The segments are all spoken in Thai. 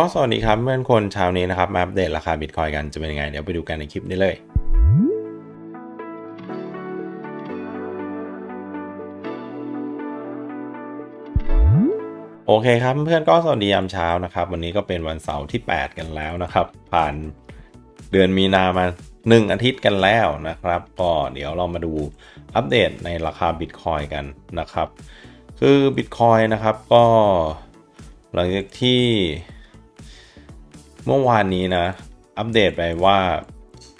ก็สวัสดีครับเพื่อนคนเช้านี้นะครับมาอัปเดตราคาบิตคอยกันจะเป็นยังไง เดี๋ยวไปดูกันในคลิปนี้เลยโอเคครับเพื่อนก็สวัสดียามเช้านะครับ วันนี้ก็เป็นวันเสาร์ที่ 8 กันแล้วนะครับ ผ่านเดือนมีนามา 1 อาทิตย์กันแล้วนะครับ ก็เดี๋ยวเรามาดูอัปเดตในราคาบิตคอยกันนะครับ คือบิตคอยนะครับก็หลังจากที่ เมื่อวานนี้นะ อัปเดตไปว่า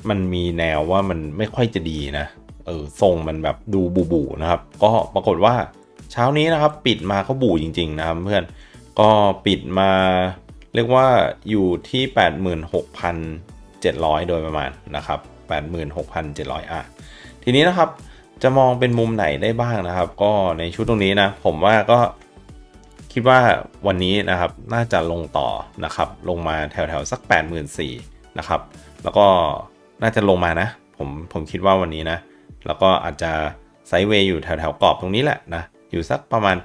มันมีแนวว่ามันไม่ค่อยจะดีนะ เออทรงมันแบบดูบูบูนะครับ ก็ปรากฏว่าเช้านี้นะครับ ปิดมาก็บูจริง ๆ นะครับเพื่อนก็ปิดมา เรียกว่าอยู่ที่ 86,700 โดยประมาณนะครับ 86,700 อะ ทีนี้นะครับจะมองเป็นมุมไหนได้บ้างนะครับ ก็ในชุดตรงนี้นะ ผมว่าก็ คิดว่าวันนี้นะครับน่าจะลงต่อนะครับ ลงมาแถวๆสัก 8 4 0 0 0นะครับ แล้วก็น่าจะลงมานะ ผมผมคิดว่าวันนี้นะ แล้วก็อาจจะไซด์เวย์อยู่แถวๆกรอบตรงนี้แหละนะ อยู่สักประมาณ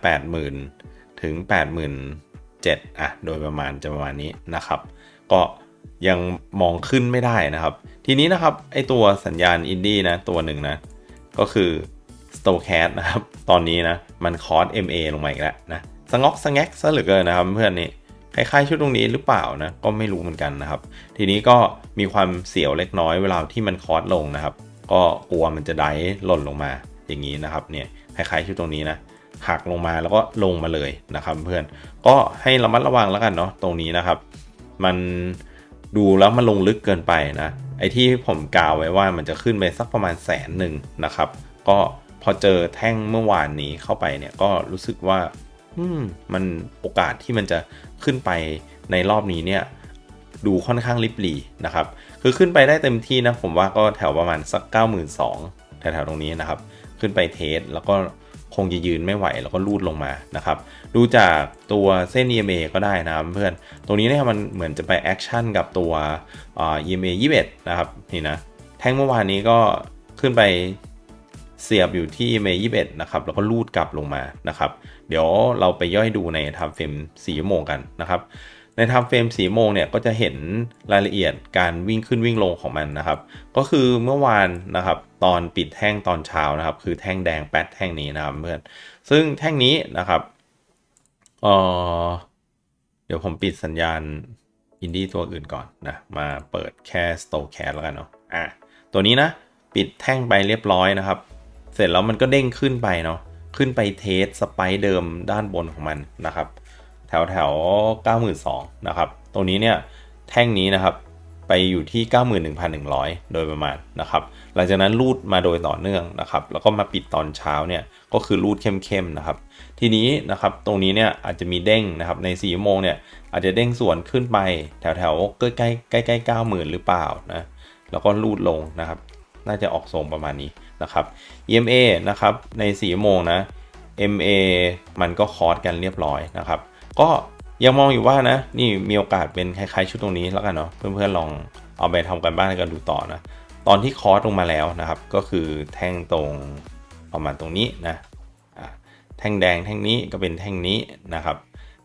80,000 ถึง 87,000อะ โดยประมาณจะประมาณนี้นะครับ ก็ยังมองขึ้นไม่ได้นะครับ ทีนี้นะครับไอตัวสัญญาณอินดี้นะตัวหนึ่งนะ ก็คือ s t o c a s นะครับ ตอนนี้นะ มันคอส MA ลงมาอีกแล้วนะ สงอกสงแงกซะเหลือเกินนะครับเพื่อนนี่คล้ายๆชุดตรงนี้หรือเปล่านะก็ไม่รู้เหมือนกันนะครับ ทีนี้ก็มีความเสียวเล็กน้อยเวลาที่มันคอร์สลงนะครับ ก็กลัวมันจะได้หล่นลงมาอย่างนี้นะครับเนี่ยคล้ายๆชุดตรงนี้นะหักลงมาแล้วก็ลงมาเลยนะครับเพื่อนก็ให้ระมัดระวังแล้วกันเนาะตรงนี้นะครับ มันดูแล้วมันลงลึกเกินไปนะไอ้ที่ผมกล่าวไว้ว่ามันจะขึ้นไปสักประมาณแสนหนึ่งนะครับ ก็พอเจอแท่งเมื่อวานนี้เข้าไปเนี่ยก็รู้สึกว่า มันโอกาสที่มันจะขึ้นไปในรอบนี้เนี่ยดูค่อนข้างริบหรี่นะครับ คือขึ้นไปได้เต็มที่นะผมว่าก็แถวประมาณสัก 92,000แถวๆตรงนี้นะครับ ขึ้นไปเทสแล้วก็คงจะยืนไม่ไหวแล้วก็ลูดลงมานะครับ ดูจากตัวเส้น EMA ก็ได้นะเพื่อน ตรงนี้เนี่ยมันเหมือนจะไปแอคชั่นกับตัว EMA 21 นะครับนี่นะ แท่งเมื่อวานนี้ก็ขึ้นไป เสียบอยู่ที่ EMA 21นะครับ แล้วก็ลูดกลับลงมานะครับ เดี๋ยวเราไปย่อยดูในไทม์เฟรม4ชั่วโมงกันนะครับ ในไทม์เฟรม4โมงเนี่ยก็จะเห็นรายละเอียดการวิ่งขึ้นวิ่งลงของมันนะครับ ก็คือเมื่อวานนะครับตอนปิดแท่งตอนเช้านะครับ คือแท่งแดงแปดแท่งนี้นะครับเพื่อน ซึ่งแท่งนี้นะครับเออเดี๋ยวผมปิดสัญญาณอินดี้ตัวอื่นก่อนนะมาเปิดแค่สโตแคสแล้วกันเนาะอะตัวนี้นะ ปิดแท่งไปเรียบร้อยนะครับ เสร็จแล้วมันก็เด้งขึ้นไปเนาะขึ้นไปเทสสไปเดิมด้านบนของมันนะครับ แถวแถว92,000นะครับตรงนี้เนี่ยแท่งนี้นะครับไปอยู่ที่ 91,100 โดยประมาณนะครับ หลังจากนั้นรูดมาโดยต่อเนื่องนะครับ แล้วก็มาปิดตอนเช้าเนี่ยก็คือรูดเข้มๆนะครับ ทีนี้นะครับตรงนี้เนี่ยอาจจะมีเด้งนะครับใน4ชั่วโมงเนี่ยอาจจะเด้งส่วนขึ้นไปแถวแถวใกล้ใกล้ใกล้ใกล้เก้าหมื่นหรือเปล่านะแล้วก็รูดลงนะครับ น่าจะออกทรงประมาณนี้ นะครับ EMA นะครับใน4โมงนะ MA มันก็คอร์สกันเรียบร้อยนะครับ ก็ยังมองอยู่ว่านะ นี่มีโอกาสเป็นคล้ายๆชุดตรงนี้แล้วกันเนาะเพื่อนๆลองเอาไปทำกันบ้านกันดูต่อนะ ตอนที่คอร์สลงมาแล้วนะครับ ก็คือแท่งตรงประมาณตรงนี้นะอะแท่งแดงแท่งนี้ก็เป็นแท่งนี้นะครับ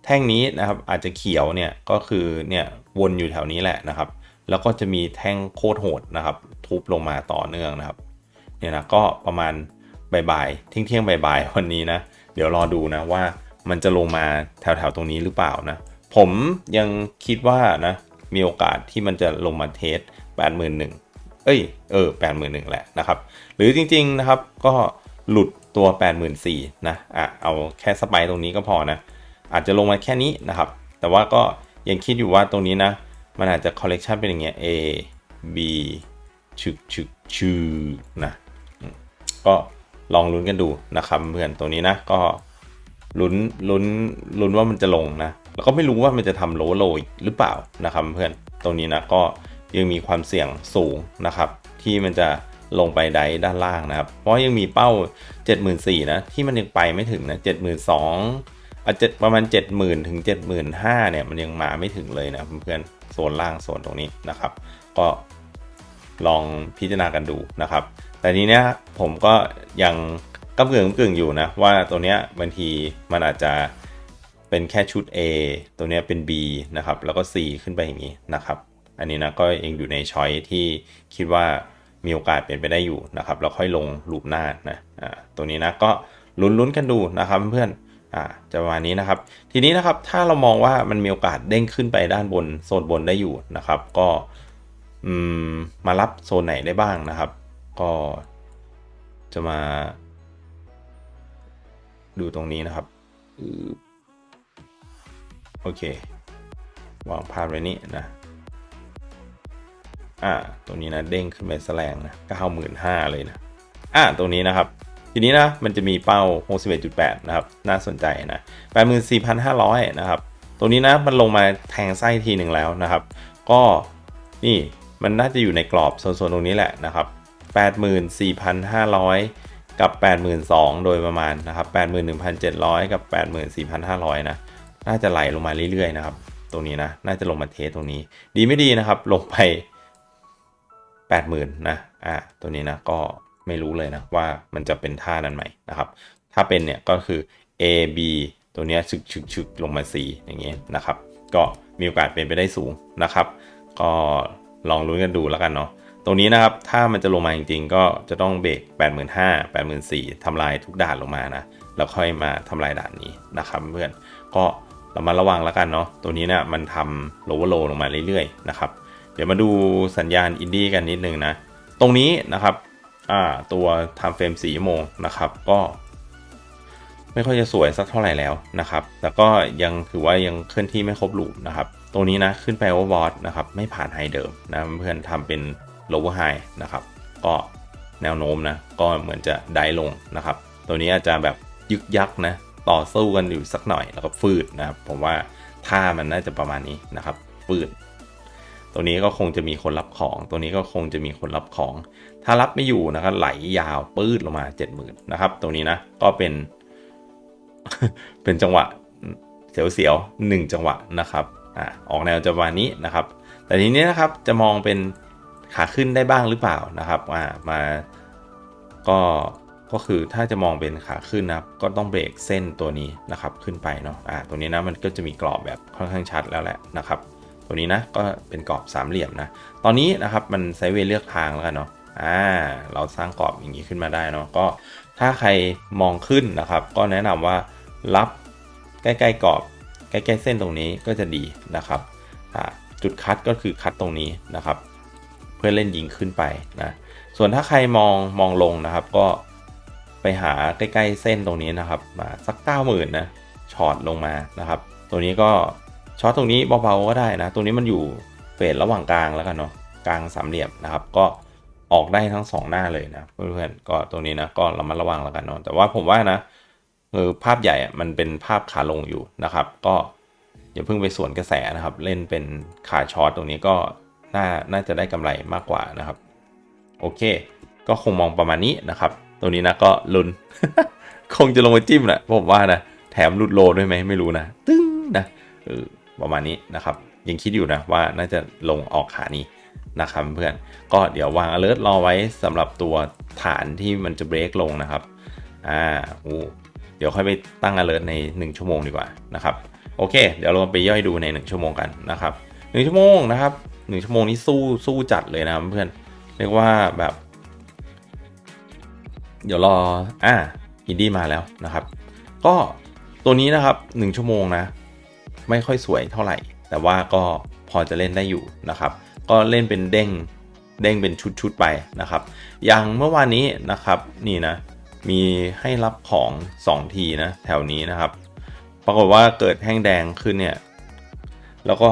แท่งนี้นะครับอาจจะเขียวเนี่ยก็คือเนี่ยวนอยู่แถวนี้แหละนะครับ แล้วก็จะมีแท่งโคตรโหดนะครับ ทุบลงมาต่อเนื่องนะครับ เนี่ยนะก็ประมาณบ่ายๆเที่ยงเที่ยงบ่ายๆวันนี้นะเดี๋ยวรอดูนะว่ามันจะลงมาแถวๆตรงนี้หรือเปล่านะ ผมยังคิดว่านะมีโอกาสที่มันจะลงมาเทส81,000 เอ้ยเออ81,000 แหละนะครับ หรือจริงๆนะครับก็หลุดตัว 84,000นะอะเอาแค่สไปตรงนี้ก็พอนะ อาจจะลงมาแค่นี้นะครับ แต่ว่าก็ยังคิดอยู่ว่าตรงนี้นะ มันอาจจะคอลเลกชันเป็นอย่างเงี้ย A B ชึกชึกชื่อนะ ก็ลองลุ้นกันดูนะครับเพื่อนตัวนี้นะก็ลุ้นลุ้นลุ้นว่ามันจะลงนะ แล้วก็ไม่รู้ว่ามันจะทำโลโลหรือเปล่านะครับเพื่อนตรงนี้นะก็ยังมีความเสี่ยงสูงนะครับ ที่มันจะลงไปไดด้านล่างนะครับ เพราะยังมีเป้า 74,000นะที่มันยังไปไม่ถึงนะ72,000อาจจะประมาณ 70,000ถึง75,000เนี่ยมันยังมาไม่ถึงเลยนะเพื่อนโซนล่างโซนตรงนี้นะครับ ก็ลองพิจารณากันดูนะครับ แต่ทีเนี้ยผมก็ยังกำกึ่งกำกึ่งอยู่นะ ว่าตัวเนี้ยบางทีมันอาจจะเป็นแค่ชุด A ตัวเนี้ยเป็น B นะครับ แล้วก็ C ขึ้นไปอย่างนี้นะครับ อันนี้นะก็ยังอยู่ในช้อยที่คิดว่ามีโอกาสเป็นไปได้อยู่นะครับแล้วค่อยลงลูปหน้านะอ่าตัวนี้นะก็ลุ้นๆกันดูนะครับเพื่อนอ่าจะประมาณนี้นะครับ ทีนี้นะครับถ้าเรามองว่ามันมีโอกาสเด้งขึ้นไปด้านบนโซนบนได้อยู่นะครับ ก็อืมมารับโซนไหนได้บ้างนะครับ ก็จะมา ดูตรงนี้นะครับโอเควางภาพไว้นี่นะ อ่าตรงนี้นะเด้งขึ้นไปแสลงนะเก้าหมื่นห้าเลยนะ อ่า ตรงนี้นะครับ ทีนี้นะ มันจะมีเป้า 61.8 นะครับ น่าสนใจนะ84,500 นะครับ ตรงนี้นะ มันลงมาแทงไส้ทีหนึ่งแล้วนะครับ ก็นี่ มันน่าจะอยู่ในกรอบโซนๆตรงนี้แหละนะครับ 84,500 กับ 82,000 โดยประมาณนะครับ 81,700 กับ 84,500 นะ น่าจะไหลลงมาเรื่อยๆนะครับ ตรงนี้นะ น่าจะลงมาเทสตรงนี้ ดีไม่ดีนะครับ ลงไป 80,000 นะ อ่า ตัวนี้นะ ก็ไม่รู้เลยนะว่ามันจะเป็นท่านั้นไหมนะครับ ถ้าเป็นเนี่ยก็คือ A B ตัวนี้ชึกชึกชึกลงมา C อย่างเงี้ยนะครับ ก็มีโอกาสเป็นไปได้สูงนะครับ ก็ลองลุ้นกันดูแล้วกันเนาะ ตรงนี้นะครับถ้ามันจะลงมาจริงๆ ก็จะต้องเบรก 85,000 84,000ทำลายทุกด่านลงมานะแล้วค่อยมาทำลายด่านนี้นะครับเพื่อนก็เรามาระวังแล้วกันเนาะตัวนี้เนี่ยมันทำโลว์โลลงมาเรื่อยๆนะครับเดี๋ยวมาดูสัญญาณอินดี้กันนิดนึงนะ ตรงนี้นะครับตัว time frame 4ชั่วโมงนะครับก็ไม่ค่อยจะสวยสักเท่าไหร่แล้วนะครับ แต่ก็ยังถือว่ายังเคลื่อนที่ไม่ครบลูปนะครับ ตรงนี้นะขึ้นไป overbought นะครับไม่ผ่านไฮเดิมนะเพื่อนทำเป็น lower high นะครับ ก็แนวโน้มนะ ก็เหมือนจะได้ลงนะครับ ตัวนี้อาจจะแบบยึกยักนะ ต่อสู้กันอยู่สักหน่อยแล้วก็ฟืดนะครับ ผมว่าท่ามันน่าจะประมาณนี้นะครับ ฟืด ตัวนี้ก็คงจะมีคนรับของ ตัวนี้ก็คงจะมีคนรับของ ถ้ารับไม่อยู่นะครับ ไหลยาวปื้ดลงมา 70,000นะครับตรงนี้นะ ก็เป็น เป็นจังหวะเสียวๆหนึ่งจังหวะนะครับ อ่า ออกแนวจะประมานี้นะครับ แต่ทีนี้นะครับ จะมองเป็น ขาขึ้นได้บ้างหรือเปล่านะครับอ่ามาก็ก็คือถ้าจะมองเป็นขาขึ้นนะครับ ก็ต้องเบรกเส้นตัวนี้นะครับขึ้นไปเนาะอ่าตัวนี้นะมันก็จะมีกรอบแบบค่อนข้างชัดแล้วแหละนะครับ ตัวนี้นะก็เป็นกรอบสามเหลี่ยมนะ ตอนนี้นะครับมันไซเวย์เลือกทางแล้วกันเนาะอ่าเราสร้างกรอบอย่างนี้ขึ้นมาได้เนาะก็ถ้าใครมองขึ้นนะครับ ก็แนะนำว่ารับใกล้ๆกรอบใกล้ๆเส้นตรงนี้ก็จะดีนะครับอ่าจุดคัดก็คือคัดตรงนี้นะครับ เพื่อเล่นยิงขึ้นไปนะส่วนถ้าใครมองมองลงนะครับ ก็ไปหาใกล้ๆเส้นตรงนี้นะครับมาสักเก้าหมื่นนะช็อตลงมานะครับ ตัวนี้ก็ช็อตตรงนี้เบาๆก็ได้นะตรงนี้มันอยู่เฟสระหว่างกลางแล้วกันเนาะกลางสามเหลี่ยมนะครับ ก็ออกได้ทั้งสองหน้าเลยนะเพื่อนๆก็ตรงนี้นะก็ระมัดระวังแล้วกันเนาะแต่ว่าผมว่านะเออภาพใหญ่อะมันเป็นภาพขาลงอยู่นะครับ ก็อย่าเพิ่งไปสวนกระแสนะครับ เล่นเป็นขาช็อตตรงนี้ก็ น่าน่าจะได้กำไรมากกว่านะครับ โอเค ก็คงมองประมาณนี้นะครับ ตัวนี้นะก็ลุนคงจะลงมาจิ้มแหละผมว่านะแถมหลุดโลด้วยไหมไม่รู้นะ ตึ้งนะเออประมาณนี้นะครับ ยังคิดอยู่นะว่าน่าจะลงออกขานี้นะครับเพื่อนก็เดี๋ยววาง alert รอไว้สำหรับตัวฐานที่มันจะเบรกลงนะครับอ่าโอ้เดี๋ยวค่อยไปตั้ง alert ใน 1 ชั่วโมงดีกว่านะครับ โอเค เดี๋ยวเราไปย่อยดูใน 1 ชั่วโมงกันนะครับ 1 ชั่วโมงนะครับ 1ชั่วโมงนี้สู้สู้จัดเลยนะเพื่อนเรียกว่าแบบ เดี๋ยวรออ่าอินดี้มาแล้วนะครับ ก็ตัวนี้นะครับ1ชั่วโมงนะ ไม่ค่อยสวยเท่าไหร่ แต่ว่าก็พอจะเล่นได้อยู่นะครับ ก็เล่นเป็นเด้งเด้งเป็นชุดๆไปนะครับ อย่างเมื่อวานนี้นะครับนี่นะ มีให้รับของ 2 ทีนะ แถวนี้นะครับ ปรากฏว่าเกิดแห้งแดงขึ้นเนี่ย แล้วก็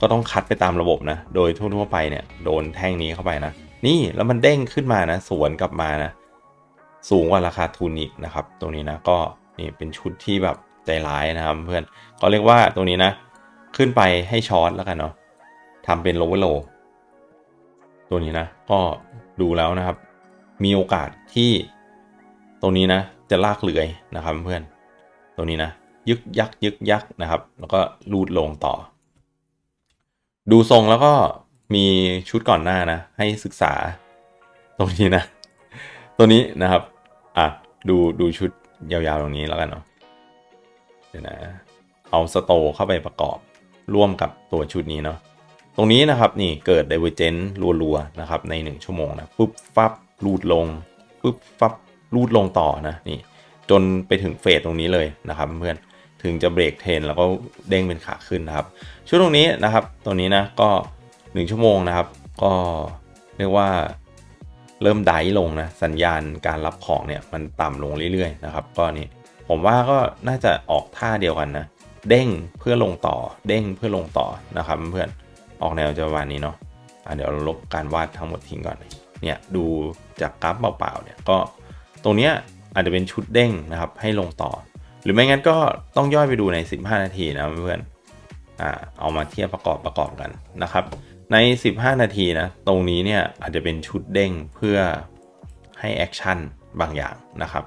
ก็ต้องคัดไปตามระบบนะ โดยทั่วๆไปเนี่ยโดนแท่งนี้เข้าไปนะ นี่แล้วมันเด้งขึ้นมานะ สวนกลับมานะ สูงกว่าราคาทุนอีกนะครับ ตรงนี้นะก็นี่เป็นชุดที่แบบใจร้ายนะครับเพื่อนก็เรียกว่าตรงนี้นะ ขึ้นไปให้ช็อตแล้วกันเนาะทำเป็นโลเวอร์โลตัวนี้นะ ก็ดูแล้วนะครับ มีโอกาสที่ตรงนี้นะ จะลากเลื้อยนะครับเพื่อน ตรงนี้นะ ยึกยักยึกยักนะครับ แล้วก็ลูดลงต่อ ดูทรงแล้วก็มีชุดก่อนหน้านะ ให้ศึกษาตรงนี้นะ ตัวนี้นะครับ อะ ดูดูชุดยาวๆตรงนี้แล้วกันเนาะเดี๋ยวนะ เอาสโตเข้าไปประกอบร่วมกับตัวชุดนี้เนาะตรงนี้นะครับนี่เกิด Divergent รัวๆนะครับใน 1 ชั่วโมงนะปุ๊บฟับรูดลงปุ๊บฟับรูดลงต่อนะนี่จนไปถึงเฟสตรงนี้เลยนะครับเพื่อน ถึงจะเบรกเทนแล้วก็เด้งเป็นขาขึ้นนะครับช่วงตรงนี้นะครับตรงนี้นะก็ 1 ชั่วโมงนะครับ ก็เรียกว่าเริ่มไดลงนะสัญญาณการรับของเนี่ยมันต่ำลงเรื่อยๆนะครับ ก็นี่ผมว่าก็น่าจะออกท่าเดียวกันนะ เด้งเพื่อลงต่อ เด้งเพื่อลงต่อนะครับเพื่อนออกแนวจะประมาณนี้เนาะะเดี๋ยวเราลบการวาดทั้งหมดทิ้งก่อนเนี่ยดูจากกราฟเปล่าๆเนี่ยก็ตรงเนี้ยอาจจะเป็นชุดเด้งนะครับให้ลงต่อ หรือไม่งั้นก็ต้องย่อยไปดูใน 15 นาทีนะเพื่อนอ่าเอามาเทียบประกอบประกอบกันนะครับ ใน 15 นาทีนะตรงนี้เนี่ยอาจจะเป็นชุดเด้งเพื่อให้แอคชั่นบางอย่างนะครับ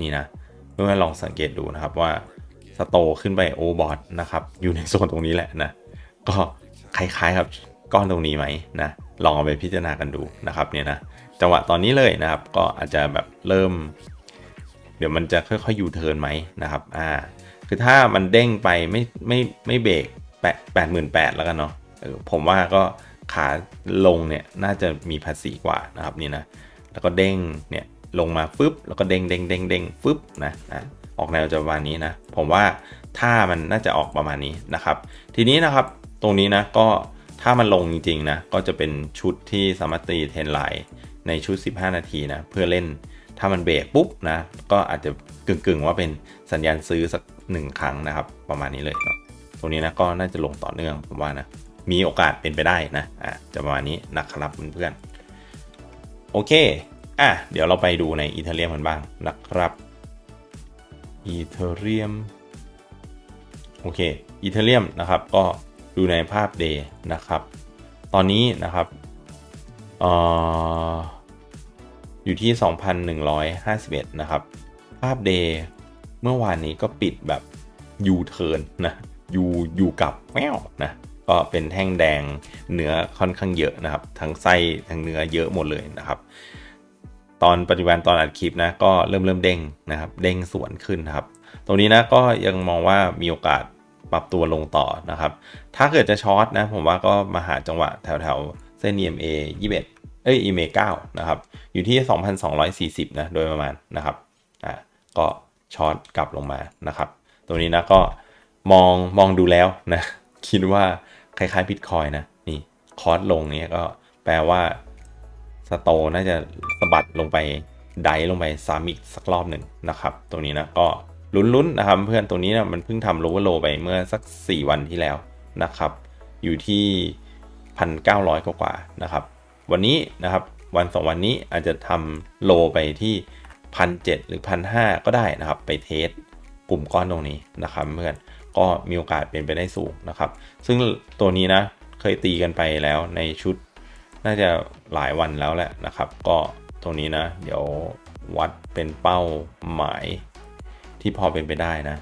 นี่นะเพื่อนๆลองสังเกตดูนะครับว่าสโตขึ้นไปโอบอทนะครับอยู่ในโซนตรงนี้แหละนะก็คล้ายๆครับก้อนตรงนี้ไหมนะลองเอาไปพิจารณากันดูนะครับเนี่ยนะจังหวะตอนนี้เลยนะครับ ก็อาจจะแบบเริ่ม เดี๋ยวมันจะค่อยๆยูเทิร์นไหมนะครับอ่าคือถ้ามันเด้งไปไม่ไม่ไม่เบรกแปดแปดหมื่นแปดแล้วกันเนาะผมว่าก็ขาลงเนี่ยน่าจะมีภาษีกว่านะครับนี่นะแล้วก็เด้งเนี่ยลงมาฟึบแล้วก็เด้งเด้งเด้งเด้งฟึบนะนะออกแนวจะประมาณนี้นะผมว่าถ้ามันน่าจะออกประมาณนี้นะครับ ทีนี้นะครับตรงนี้นะก็ถ้ามันลงจริงๆนะก็จะเป็นชุดที่สามารถตีเทนไลน์ในชุด 15 นาทีนะเพื่อเล่น ถ้ามันเบรกปุ๊บนะ ก็อาจจะกึ่งๆ ว่าเป็นสัญญาณซื้อสักหนึ่งครั้งนะครับ ประมาณนี้เลยเนาะตรงนี้นะก็น่าจะลงต่อเนื่องผมว่านะมีโอกาสเป็นไปได้นะอะจะประมาณนี้นะครับเพื่อนๆโอเคอะเดี๋ยวเราไปดูในอีเทเรียมกันบ้างนะครับอีเทเรียมโอเคอีเทเรียมนะครับก็ดูในภาพ day นะครับ ตอนนี้นะครับเอ่อ อยู่ที่ 2,151 นะครับ ภาพ day เมื่อวานนี้ก็ปิดแบบ U turn นนะ U อยู่กับแมวนะก็เป็นแท่งแดงเนื้อค่อนข้างเยอะนะครับ ทั้งไส้ทั้งเนื้อเยอะหมดเลยนะครับ ตอนปัจจุบันตอนอัดคลิปนะก็เริ่มเริ่มเด้งนะครับ เด้งสวนขึ้นครับ ตรงนี้นะก็ยังมองว่ามีโอกาสปรับตัวลงต่อนะครับ ถ้าเกิดจะช็อตนะผมว่าก็มาหาจังหวะแถวแถวเส้น EMA 21 เอ้ย EMA 9นะครับ อยู่ที่ 2,240 นะโดยประมาณนะครับอ่าก็ช็อตกลับลงมานะครับ ตัวนี้นะก็มองมองดูแล้วนะ คิดว่าคล้ายๆบิตคอยนะ นี่คอร์สลงนี้ก็แปลว่าสโตน่าจะสะบัดลงไปไดลงไปซ้ำอีกสักรอบหนึ่งนะครับตรงนี้นะก็ลุ้นๆนะครับ เพื่อนตัวนี้นะมันเพิ่งทำโลเวอร์โลไปเมื่อสัก 4 วันที่แล้วนะครับ อยู่ที่ 1,900 กว่าๆนะครับ วันนี้นะครับวันสองวันนี้อาจจะทำโลไปที่พันเหรือพันหก็ได้นะครับ ไปเทสกลุ่มก้อนตรงนี้นะครับเพื่อนก็มีโอกาสเป็นไปได้สูงนะครับ ซึ่งตัวนี้นะเคยตีกันไปแล้วในชุด น่าจะหลายวันแล้วแหละนะครับ ก็ตรงนี้นะ เดี๋ยววัดเป็นเป้าหมายที่พอเป็นไปได้นะ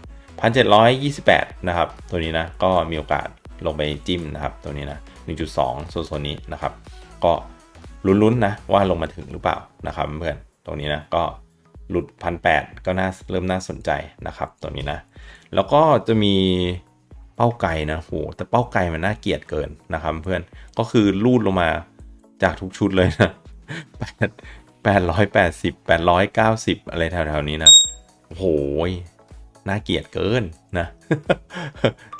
1,728 นะครับ ตัวนี้นะก็มีโอกาสลงไปจิ้มนะครับ ตัวนี้นะ1.2โซนนี้นะครับ ก็ ลุ้นๆนะว่าลงมาถึงหรือเปล่านะครับเพื่อนตรงนี้นะก็หลุดพันแก็น่าเริ่มน่าสนใจนะครับตัวนี้นะ แล้วก็จะมีเป้าไก่นะโหแต่เป้าไก่มันน่าเกลียดเกินนะครับเพื่อนก็คือลูดลงมาจากทุกชุดเลยนะแปดร้อยแปดสิบแปดร้อยเก้าสิบอะไรแถวๆนี้นะโหยน่าเกลียดเกินนะ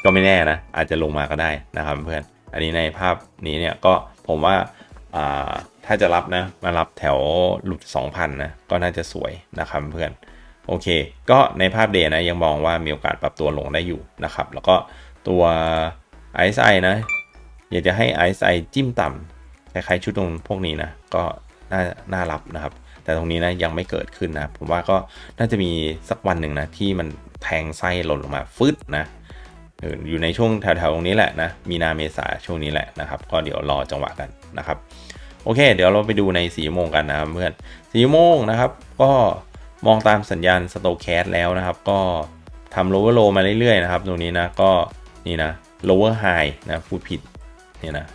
ก็ไม่แน่นะ อาจจะลงมาก็ได้นะครับเพื่อน อันนี้ในภาพนี้เนี่ยก็ผมว่า ถ้าจะรับนะ มารับแถวหลุด 2,000 นะ ก็น่าจะสวยนะครับเพื่อน โอเค ก็ในภาพเดย์นะ ยังมองว่ามีโอกาสปรับตัวลงได้อยู่นะครับ แล้วก็ตัว RSI นะ อยากจะให้ RSI จิ้มต่ำคล้ายๆชุดตรงพวกนี้นะ ก็น่าน่ารับนะครับ แต่ตรงนี้นะยังไม่เกิดขึ้นนะ ผมว่าก็น่าจะมีสักวันหนึ่งนะ ที่มันแทงไส้หล่นลงมาฟึดนะอยู่ในช่วงแถวๆตรงนี้แหละนะ มีนาเมษาช่วงนี้แหละนะครับ ก็เดี๋ยวรอจังหวะกันนะครับ โอเค เดี๋ยวเราไปดูในสีโมงกันนะครับเพื่อนสีโมงนะครับ ก็มองตามสัญญาณสโตแคสแล้วนะครับ ก็ทำโลเวอร์โลมาเรื่อยๆนะครับตรงนี้นะก็นี่นะโลเวอร์ไฮนะพูดผิดนี่นะ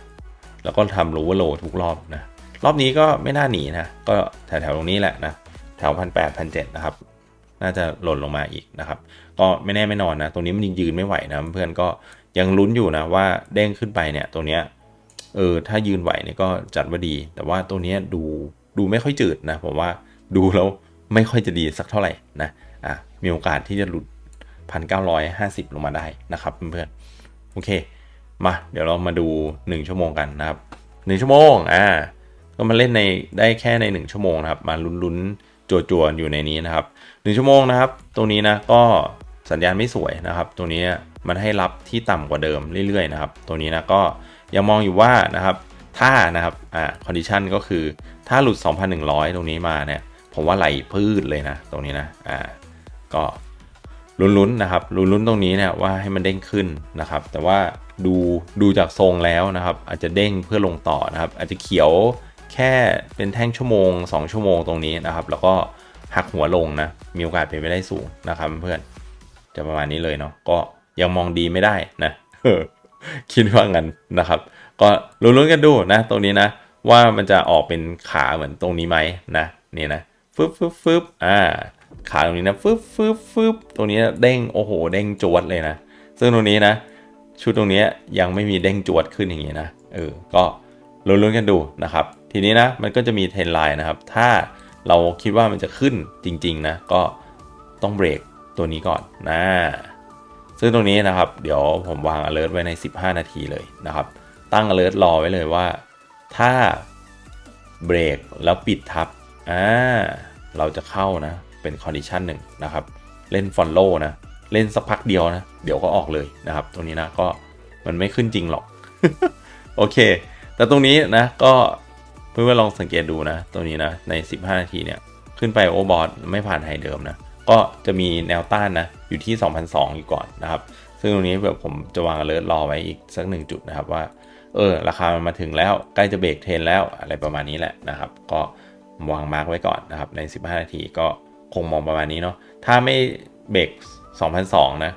แล้วก็ทำโลเวอร์โลทุกรอบนะรอบนี้ก็ไม่น่าหนีนะ ก็แถวๆตรงนี้แหละนะแถวพันแปดพันเจ็ดนะครับ น่าจะหล่นลงมาอีกนะครับ ก็ไม่แน่ไม่นอนนะ ตรงนี้มันยืนไม่ไหวนะเพื่อนก็ยังลุ้นอยู่นะว่าเด้งขึ้นไปเนี่ยตรงเนี้ย เออถ้ายืนไหวเนี่ยก็จัดว่าดี แต่ว่าตัวนี้ดูดูไม่ค่อยจืดนะผมว่าดูแล้วไม่ค่อยจะดีสักเท่าไหร่นะอะมีโอกาสที่จะหลุด 1,950 ลงมาได้นะครับเพื่อนๆโอเค มาเดี๋ยวเรามาดู 1 ชั่วโมงกันนะครับ 1 ชั่วโมงอ่าก็มาเล่นในได้แค่ใน 1 ชั่วโมงนะครับ มาลุ้นๆจัวๆอยู่ในนี้นะครับ 1 ชั่วโมงนะครับ ตรงนี้นะก็สัญญาณไม่สวยนะครับ ตัวนี้มันให้รับที่ต่ำกว่าเดิมเรื่อยๆนะครับ ตัวนี้นะก็ ยังมองอยู่ว่านะครับถ้านะครับอ่าคอนดิชันก็คือถ้าหลุด 2,100 ตรงนี้มาเนี่ยผมว่าไหลพืชเลยนะ ตรงนี้นะอ่าก็ลุ้นๆนะครับลุ้นๆตรงนี้เนี่ยว่าให้มันเด้งขึ้นนะครับ แต่ว่าดูดูจากทรงแล้วนะครับ อาจจะเด้งเพื่อลงต่อนะครับ อาจจะเขียวแค่เป็นแท่งชั่วโมง 2 ชั่วโมงตรงนี้นะครับ แล้วก็หักหัวลงนะมีโอกาสเป็นไปได้สูงนะครับเพื่อนจะประมาณนี้เลยเนาะก็ยังมองดีไม่ได้นะ คิดว่างั้นนะครับ ก็ลุ้นๆกันดูนะ ตรงนี้นะ ว่ามันจะออกเป็นขาเหมือนตรงนี้ไหมนะนี่นะฟึบฟึบฟึบอ่าขาตรงนี้นะฟึบฟึบฟึบตรงนี้เด้งโอ้โห เด้งจวดเลยนะ ซึ่งตรงนี้นะ ชุดตรงนี้ยังไม่มีเด้งจวดขึ้นอย่างนี้นะเออก็ลุ้นๆกันดูนะครับ ทีนี้นะมันก็จะมีเทรนไลน์นะครับ ถ้าเราคิดว่ามันจะขึ้นจริง ๆ นะ ก็ต้องเบรกตัวนี้ก่อนนะ ซึ่งตรงนี้นะครับ เดี๋ยวผมวาง alert ไว้ใน 15 นาทีเลยนะครับ ตั้ง alert รอไว้เลยว่า ถ้าเบรกแล้วปิดทับอ่าเราจะเข้านะ เป็น condition หนึ่งนะครับ เล่น follow นะ เล่นสักพักเดียวนะ เดี๋ยวก็ออกเลยนะครับ ตรงนี้นะก็มันไม่ขึ้นจริงหรอก โอเค แต่ตรงนี้นะก็เพื่อนๆลองสังเกตดูนะ ตรงนี้นะใน 15 นาทีเนี่ยขึ้นไปโอเวอร์บอทไม่ผ่านไฮเดิมนะ ก็จะมีแนวต้านนะอยู่ที่ 2,002อยู่ก่อนนะครับซึ่งตรงนี้แบบผมจะวางเลิศรอไว้อีกสักหนึ่งจุดนะครับว่าเออราคามันมาถึงแล้วใกล้จะเบรกเทรนแล้วอะไรประมาณนี้แหละนะครับ ก็วางมาร์กไว้ก่อนนะครับใน 15 นาทีก็คงมองประมาณนี้เนาะถ้าไม่เบรก2,002นะ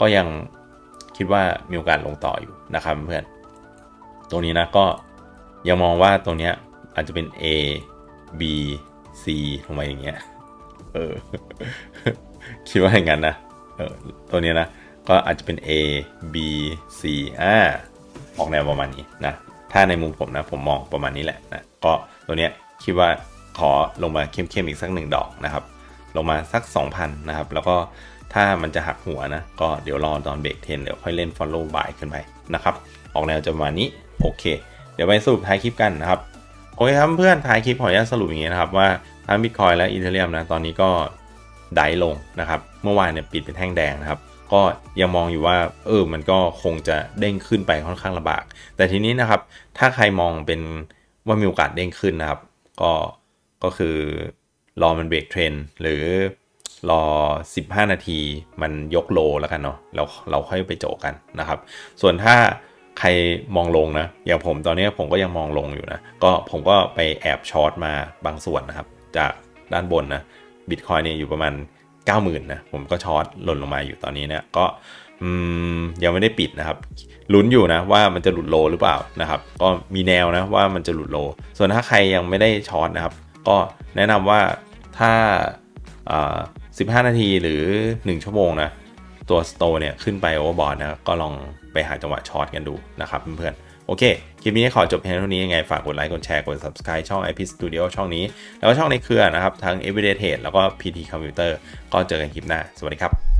ก็ยังคิดว่ามีโอกาสลงต่ออยู่นะครับเพื่อนตรงนี้นะก็ยังมองว่าตรงเนี้ยอาจจะเป็น A B C ลงมาอย่างเงี้ย เออ คิดว่าอย่างนั้นนะ เออ ตัวนี้นะ ก็อาจจะเป็น A B C อ่า ออกแนวประมาณนี้นะ ถ้าในมุมผมนะ ผมมองประมาณนี้แหละนะ ก็ตัวเนี้ยคิดว่าขอลงมาเข้มๆอีกสักหนึ่งดอกนะครับ ลงมาสัก 2,000 นะครับ แล้วก็ถ้ามันจะหักหัวนะ ก็เดี๋ยวรอตอนเบรกเทนเดี๋ยวค่อยเล่น follow by ขึ้นไปนะครับ ออกแนวจะประมาณนี้โอเค เดี๋ยวไปสรุปท้ายคลิปกันนะครับโอเคครับเพื่อนท้ายคลิปขออนุญาตสรุปอย่างนี้นะครับว่า ทั้งบิตคอยและอีเทเรียมนะตอนนี้ก็ได้ลงนะครับ เมื่อวานเนี่ยปิดเป็นแท่งแดงนะครับ ก็ยังมองอยู่ว่าเออมันก็คงจะเด้งขึ้นไปค่อนข้างลำบาก แต่ทีนี้นะครับ ถ้าใครมองเป็นว่ามีโอกาสเด้งขึ้นนะครับ ก็ก็คือรอมันเบรกเทรนหรือรอ 15 นาทีมันยกโลแล้วกันเนาะแล้วเราค่อยไปโจกันนะครับ ส่วนถ้าใครมองลงนะ อย่างผมตอนนี้ผมก็ยังมองลงอยู่นะ ก็ผมก็ไปแอบช็อตมาบางส่วนนะครับ จากด้านบนนะบิตคอยเนี่ยอยู่ประมาณ 90,000นะผมก็ช็อตหล่นลงมาอยู่ตอนนี้เนี่ยก็ยังไม่ได้ปิดนะครับลุ้นอยู่นะว่ามันจะหลุดโลหรือเปล่านะครับ ก็มีแนวนะว่ามันจะหลุดโล ส่วนถ้าใครยังไม่ได้ช็อตนะครับ ก็แนะนำว่าถ้า 15 นาทีหรือ 1 ชั่วโมงนะตัวสโตเนี่ยขึ้นไปโอเวอร์บอร์ดนะก็ลองไปหาจังหวะช็อตกันดูนะครับเพื่อนๆโอเค ลิปนี้ขอจบเพียงเท่านี้ยังไงฝากกดไลค์กดแชร์กด subscribe ช่อง IP Studio ช่องนี้ แล้วก็ช่องในเครือนะครับ ทั้ง Everyday Trade แล้วก็ PT Computer ก็เจอกันคลิปหน้า สวัสดีครับ